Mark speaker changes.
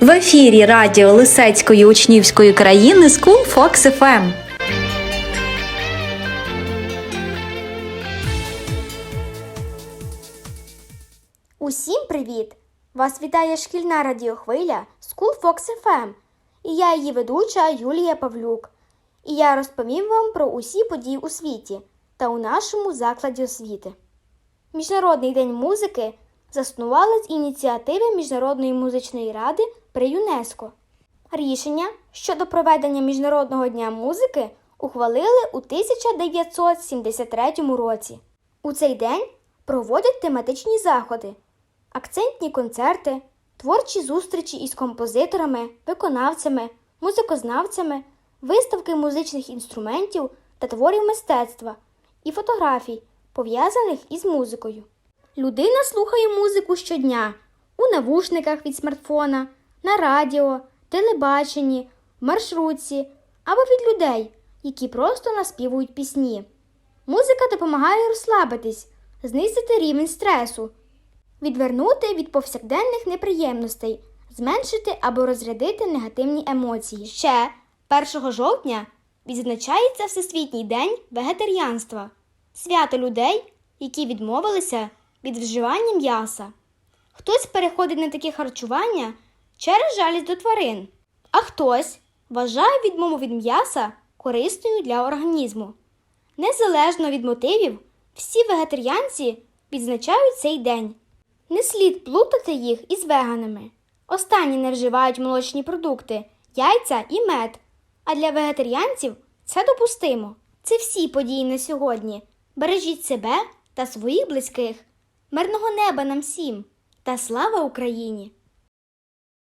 Speaker 1: В ефірі радіо Лисецької учнівської країни School Fox FM.
Speaker 2: Усім привіт! Вас вітає шкільна радіохвиля School Fox FM. І я її ведуча Юлія Павлюк. І я розповім вам про усі події у світі та у нашому закладі освіти. Міжнародний день музики заснували з ініціативи Міжнародної музичної ради при ЮНЕСКО. Рішення щодо проведення Міжнародного дня музики ухвалили у 1973 році. У цей день проводять тематичні заходи, акцентні концерти, творчі зустрічі із композиторами, виконавцями, музикознавцями, виставки музичних інструментів та творів мистецтва і фотографій, пов'язаних із музикою. Людина слухає музику щодня у навушниках від смартфона, на радіо, телебаченні, в маршрутці або від людей, які просто наспівують пісні. Музика допомагає розслабитись, знизити рівень стресу, відвернути від повсякденних неприємностей, зменшити або розрядити негативні емоції. Ще 1 жовтня відзначається Всесвітній день вегетаріанства, свято людей, які відмовилися від вживання м'яса. Хтось переходить на таке харчування через жалість до тварин, а хтось вважає відмову від м'яса корисною для організму. Незалежно від мотивів, всі вегетаріанці відзначають цей день. Не слід плутати їх із веганами. Останні не вживають молочні продукти, яйця і мед. А для вегетаріанців це допустимо. Це всі події на сьогодні. Бережіть себе та своїх близьких. Мирного неба нам всім! Та слава Україні!